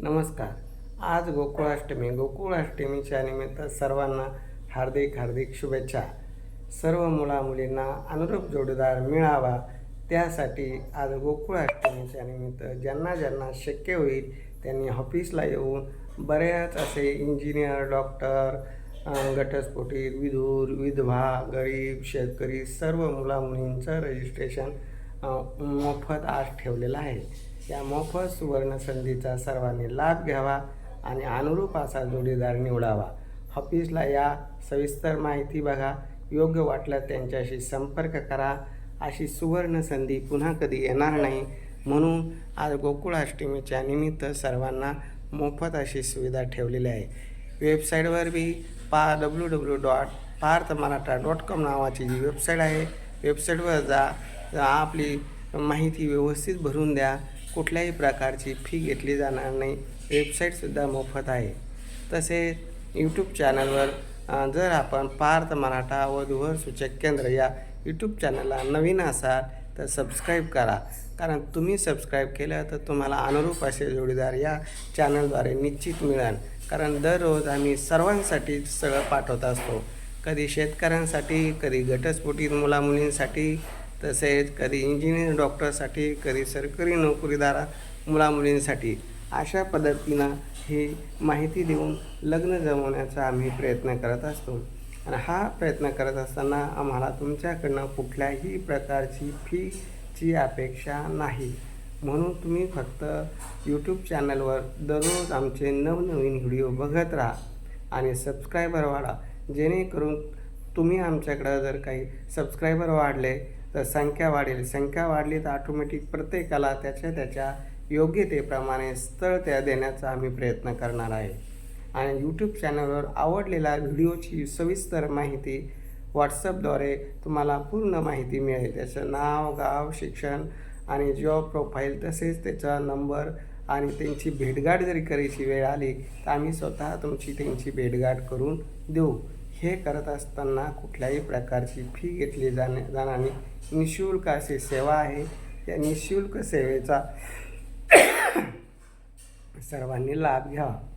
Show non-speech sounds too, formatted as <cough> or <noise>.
नमस्कार. आज गोकुळाष्टमी. गोकुळाष्टमीच्या निमित्त सर्वांना हार्दिक हार्दिक शुभेच्छा. सर्व मुलामुलींना अनुरूप जोडीदार मिळावा. त्यासाठी आज गोकुळाष्टमीच्या निमित्त ज्यांना ज्यांना शक्य होईल त्यांनी ऑफिसला येऊन बऱ्याच असे इंजिनियर डॉक्टर अं, घटस्फोटीत विधूर विधवा गरीब शेतकरी सर्व मुलामुलींचं रजिस्ट्रेशन मोफत आज ठेवलेला आहे. त्या मोफत सुवर्ण संधीचा सर्वांनी लाभ घ्यावा आणि अनुरूप असा जोडीदार निवडावा. ऑफिसला या सविस्तर माहिती बघा. योग्य वाटल्यास त्यांच्याशी संपर्क करा. अशी सुवर्ण संधी पुन्हा कधी येणार नाही. म्हणून आज गोकुळाष्टमीच्या निमित्त सर्वांना मोफत अशी सुविधा ठेवलेली आहे. वेबसाईटवर बी पा W W dot Parth Maratha dot com नावाची जी वेबसाईट आहे वेबसाईटवर जा. आपली माहिती व्यवस्थित भरून द्या. कुठल्याही प्रकारची फी घेतली जाणार नाही. वेबसाईटसुद्धा मोफत आहे. तसेच यूट्यूब चॅनलवर जर आपण पार्थ मराठा व वधूवर सूचक केंद्र या यूट्यूब चॅनलला नवीन असाल तर सबस्क्राईब करा. कारण तुम्ही सबस्क्राईब केलं तर तुम्हाला अनुरूप असे जोडीदार या चॅनलद्वारे निश्चित मिळेल. कारण दररोज आम्ही सर्वांसाठी सगळं पाठवत असतो. कधी शेतकऱ्यांसाठी कधी घटस्फोटीत मुलामुलींसाठी तसेच कधी इंजिनियर डॉक्टरसाठी कधी सरकारी नोकरीदार मुलामुलींसाठी. अशा पद्धतीनं ही माहिती देऊन लग्न जमवण्याचा आम्ही प्रयत्न करत असतो. आणि हा प्रयत्न करत असताना आम्हाला तुमच्याकडनं कुठल्याही प्रकारची फीची अपेक्षा नाही. म्हणून तुम्ही फक्त यूट्यूब चॅनलवर दररोज आमचे नवनवीन व्हिडिओ बघत राहा आणि सबस्क्रायबर वाढा. जेणेकरून तुम्ही आमच्याकडं जर काही सबस्क्रायबर वाढले तर संख्या वाढेल. संख्या वाढली तर ऑटोमॅटिक प्रत्येकाला त्याच्या त्याच्या योग्यतेप्रमाणे स्थळ त्या देण्याचा आम्ही प्रयत्न करणार आहे. आणि यूट्यूब चॅनलवर आवडलेल्या व्हिडिओची सविस्तर माहिती व्हॉट्सअपद्वारे तुम्हाला पूर्ण माहिती मिळेल. त्याचं नाव गाव शिक्षण आणि जॉब प्रोफाईल तसेच त्याचा नंबर आणि त्यांची भेटगाठ जरी करायची वेळ आली तर आम्ही स्वतः तुमची त्यांची भेटगाठ करून देऊ. हे करत असताना कुठल्याही प्रकारची फी घेतली जाणे जाणारी निशुल्क अशी सेवा आहे. या निशुल्क सेवेचा <coughs> सर्वांनी लाभ घ्यावा.